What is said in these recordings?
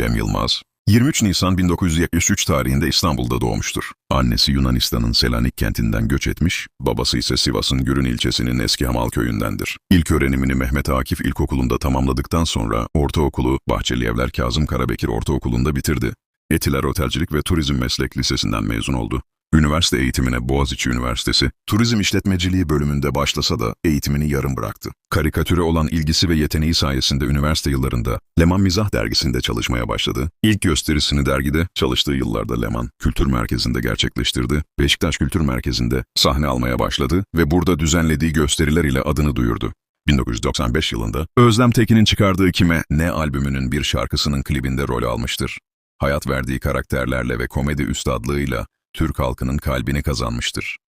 Cem Yılmaz 23 Nisan 1973 tarihinde İstanbul'da doğmuştur. Annesi Yunanistan'ın Selanik kentinden göç etmiş, babası ise Sivas'ın Gürün ilçesinin eski Hamal köyündendir. İlk öğrenimini Mehmet Akif İlkokulu'nda tamamladıktan sonra ortaokulu Bahçeli Evler Kazım Karabekir Ortaokulu'nda bitirdi. Etiler Otelcilik ve Turizm Meslek Lisesi'nden mezun oldu. Üniversite eğitimine Boğaziçi Üniversitesi, Turizm İşletmeciliği bölümünde başlasa da eğitimini yarım bıraktı. Karikatüre olan ilgisi ve yeteneği sayesinde üniversite yıllarında Leman Mizah dergisinde çalışmaya başladı. İlk gösterisini dergide çalıştığı yıllarda Leman Kültür Merkezi'nde gerçekleştirdi. Beşiktaş Kültür Merkezi'nde sahne almaya başladı ve burada düzenlediği gösteriler ile adını duyurdu. 1995 yılında Özlem Tekin'in çıkardığı Kime Ne albümünün bir şarkısının klibinde rol almıştır. Hayat verdiği karakterlerle ve komedi üstadlığıyla Türk halkının kalbini kazanmıştır.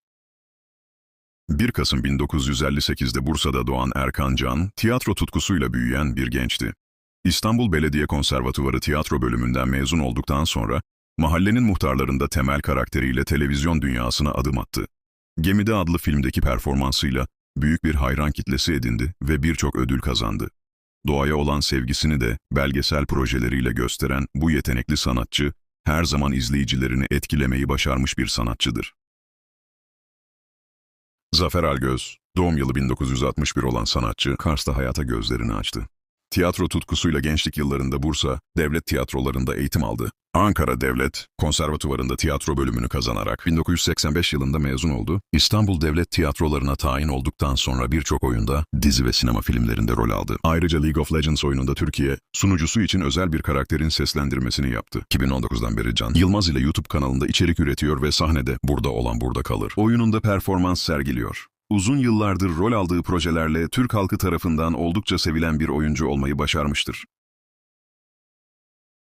1 Kasım 1958'de Bursa'da doğan Erkan Can, tiyatro tutkusuyla büyüyen bir gençti. İstanbul Belediye Konservatuvarı tiyatro bölümünden mezun olduktan sonra, mahallenin muhtarlarında temel karakteriyle televizyon dünyasına adım attı. Gemide adlı filmdeki performansıyla büyük bir hayran kitlesi edindi ve birçok ödül kazandı. Doğaya olan sevgisini de belgesel projeleriyle gösteren bu yetenekli sanatçı, her zaman izleyicilerini etkilemeyi başarmış bir sanatçıdır. Zafer Algöz, doğum yılı 1961 olan sanatçı, Kars'ta hayata gözlerini açtı. Tiyatro tutkusuyla gençlik yıllarında Bursa, devlet tiyatrolarında eğitim aldı. Ankara Devlet Konservatuvarında tiyatro bölümünü kazanarak 1985 yılında mezun oldu. İstanbul Devlet Tiyatrolarına tayin olduktan sonra birçok oyunda, dizi ve sinema filmlerinde rol aldı. Ayrıca League of Legends oyununda Türkiye, sunucusu için özel bir karakterin seslendirmesini yaptı. 2019'dan beri Can Yılmaz ile YouTube kanalında içerik üretiyor ve sahnede Burada olan burada kalır. Oyununda performans sergiliyor. Uzun yıllardır rol aldığı projelerle Türk halkı tarafından oldukça sevilen bir oyuncu olmayı başarmıştır.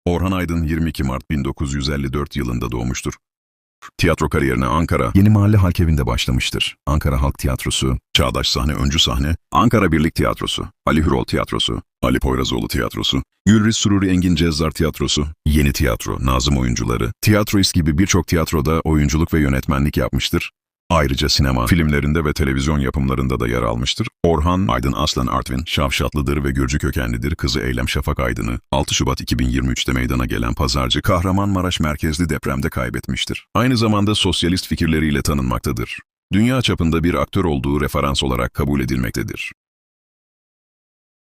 Orhan Aydın 22 Mart 1954 yılında doğmuştur. Tiyatro kariyerine Ankara, Yeni Mahalle Halk Evi'nde başlamıştır. Ankara Halk Tiyatrosu, Çağdaş Sahne Öncü Sahne, Ankara Birlik Tiyatrosu, Ali Hürol Tiyatrosu, Ali Poyrazoğlu Tiyatrosu, Gülriz Sururi Engin Cezzar Tiyatrosu, Yeni Tiyatro, Nazım Oyuncuları, Tiyatroist gibi birçok tiyatroda oyunculuk ve yönetmenlik yapmıştır. Ayrıca sinema, filmlerinde ve televizyon yapımlarında da yer almıştır. Orhan Aydın Aslan Artvin, Şavşatlıdır ve Gürcü kökenlidir. Kızı Eylem Şafak Aydın'ı 6 Şubat 2023'te meydana gelen pazarcı Kahramanmaraş merkezli depremde kaybetmiştir. Aynı zamanda sosyalist fikirleriyle tanınmaktadır. Dünya çapında bir aktör olduğu referans olarak kabul edilmektedir.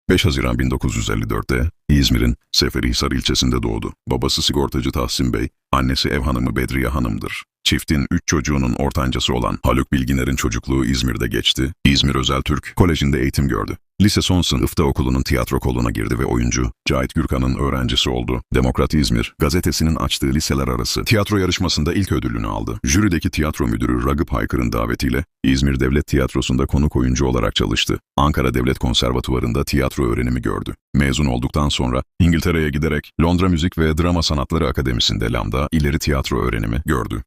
5 Haziran 1954'te İzmir'in Seferihisar ilçesinde doğdu. Babası sigortacı Tahsin Bey, annesi ev hanımı Bedriye Hanım'dır. Çiftin üç çocuğunun ortancası olan Haluk Bilginer'in çocukluğu İzmir'de geçti. İzmir Özel Türk Koleji'nde eğitim gördü. Lise son sınıfta okulunun tiyatro koluna girdi ve oyuncu Cahit Gürkan'ın öğrencisi oldu. Demokrat İzmir gazetesinin açtığı liseler arası tiyatro yarışmasında ilk ödülünü aldı. Jürideki tiyatro müdürü Ragıp Haykır'ın davetiyle İzmir Devlet Tiyatrosu'nda konuk oyuncu olarak çalıştı. Ankara Devlet Konservatuvarı'nda tiyatro öğrenimi gördü. Mezun olduktan sonra İngiltere'ye giderek Londra Müzik ve Drama Sanatları Akademisi'nde Lambda ileri tiyatro öğrenimi gördü.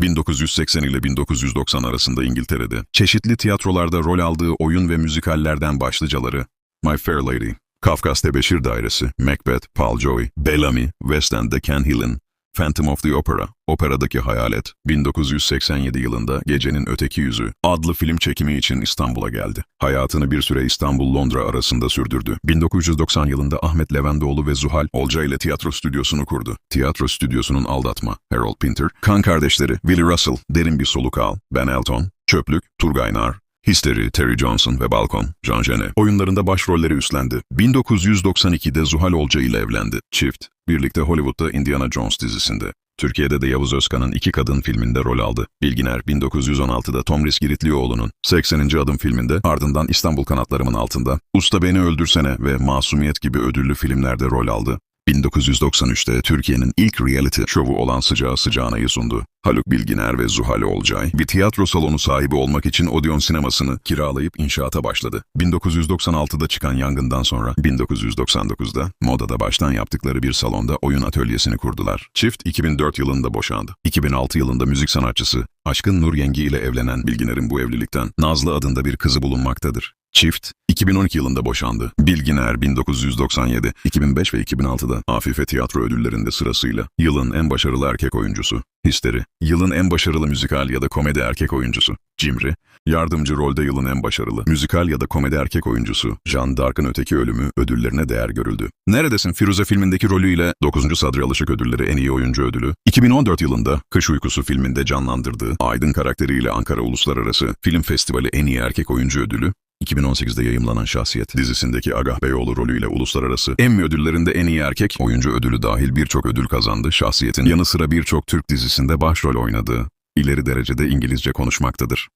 1980 ile 1990 arasında İngiltere'de çeşitli tiyatrolarda rol aldığı oyun ve müzikallerden başlıcaları My Fair Lady, Kafkas Tebeşir Dairesi, Macbeth, Paul Joy, Bellamy, West End'de Ken Hill'in, Phantom of the Opera, Operadaki Hayalet, 1987 yılında Gecenin Öteki Yüzü adlı film çekimi için İstanbul'a geldi. Hayatını bir süre İstanbul-Londra arasında sürdürdü. 1990 yılında Ahmet Levendoğlu ve Zuhal Olca ile tiyatro stüdyosunu kurdu. Tiyatro stüdyosunun aldatma, Harold Pinter, kan kardeşleri Willie Russell, Derin Bir Soluk Al, Ben Elton, Çöplük, Turgay Nar, History, Terry Johnson ve Balkon, Jean Genet oyunlarında başrolleri üstlendi. 1992'de Zuhal Olca ile evlendi. Çift, birlikte Hollywood'da Indiana Jones dizisinde. Türkiye'de de Yavuz Özkan'ın iki kadın filminde rol aldı. Bilginer 1916'da Tom Giritliyoğlu'nun 80. Adım filminde ardından İstanbul Kanatlarımın Altında, Usta Beni Öldürsene ve Masumiyet gibi ödüllü filmlerde rol aldı. 1993'te Türkiye'nin ilk reality şovu olan Sıcağı Sıcağına'yı sundu. Haluk Bilginer ve Zuhal Olcay bir tiyatro salonu sahibi olmak için Odeon sinemasını kiralayıp inşaata başladı. 1996'da çıkan yangından sonra 1999'da modada baştan yaptıkları bir salonda oyun atölyesini kurdular. Çift 2004 yılında boşandı. 2006 yılında müzik sanatçısı Aşkın Nur Yengi ile evlenen Bilginer'in bu evlilikten Nazlı adında bir kızı bulunmaktadır. Çift 2012 yılında boşandı. Bilginer 1997, 2005 ve 2006'da Afife Tiyatro ödüllerinde sırasıyla yılın en başarılı erkek oyuncusu, Histeri Yılın en başarılı müzikal ya da komedi erkek oyuncusu Cimri, yardımcı rolde yılın en başarılı müzikal ya da komedi erkek oyuncusu Jean d'Arc'ın öteki ölümü ödüllerine değer görüldü. Neredesin Firuze filmindeki rolüyle 9. Sadri Alışık ödülleri en iyi oyuncu ödülü, 2014 yılında Kış Uykusu filminde canlandırdığı Aydın karakteriyle Ankara Uluslararası Film Festivali en iyi erkek oyuncu ödülü, 2018'de yayımlanan Şahsiyet dizisindeki Agah Beyoğlu rolüyle uluslararası Emmy ödüllerinde en iyi erkek oyuncu ödülü dahil birçok ödül kazandı. Şahsiyet'in yanı sıra birçok Türk dizisinde başrol oynadığı, ileri derecede İngilizce konuşmaktadır.